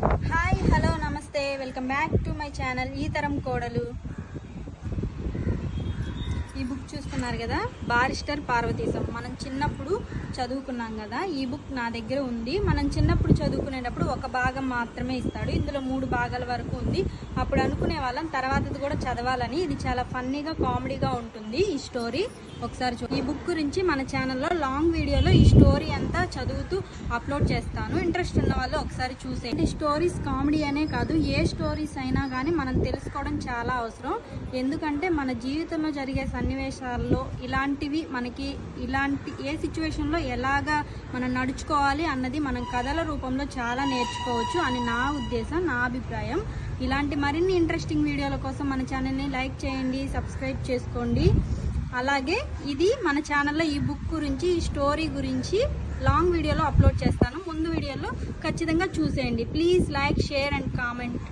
Hi hello నమస్తే. Welcome back to my channel ఈ తరం కోడలు. ఈ బుక్ చూస్తున్నారు కదా? బారిస్టర్ పార్వతీశం. మనం చిన్నప్పుడు చదువుకున్నాం కదా? ఈ బుక్ నా దగ్గర ఉంది. మనం చిన్నప్పుడు చదువుకునేటప్పుడు ఒక భాగం మాత్రమే ఇస్తాడు. ఇందులో మూడు భాగాల వరకు ఉంది. అప్పుడు అనుకునే వాళ్ళం తర్వాతది కూడా చదవాలని. ఇది చాలా ఫన్నీగా కామెడీగా ఉంటుంది ఈ స్టోరీ. ఒకసారి చూ ఈ బుక్ గురించి మన ఛానల్లో లాంగ్ వీడియోలో ఈ స్టోరీ అంతా చదువుతూ అప్లోడ్ చేస్తాను. ఇంట్రెస్ట్ ఉన్న వాళ్ళు ఒకసారి చూసేయండి. స్టోరీస్ కామెడీ అనే కాదు ఏ స్టోరీస్ అయినా కానీ మనం తెలుసుకోవడం చాలా అవసరం. ఎందుకంటే మన జీవితంలో జరిగే సన్నివేశాల్లో ఇలాంటివి మనకి ఇలాంటి ఏ సిచ్యువేషన్లో ఎలాగా మనం నడుచుకోవాలి అన్నది మనం కథల రూపంలో చాలా నేర్చుకోవచ్చు అని నా ఉద్దేశం నా అభిప్రాయం. ఇలాంటి మరిన్ని ఇంట్రెస్టింగ్ వీడియోల కోసం మన ఛానల్ని లైక్ చేయండి సబ్స్క్రైబ్ చేసుకోండి. అలాగే ఇది మన ఛానల్లో ఈ బుక్ గురించి ఈ స్టోరీ గురించి లాంగ్ వీడియోలో అప్లోడ్ చేస్తాను. ముందు వీడియోలో ఖచ్చితంగా చూసేయండి. Please like share and comment.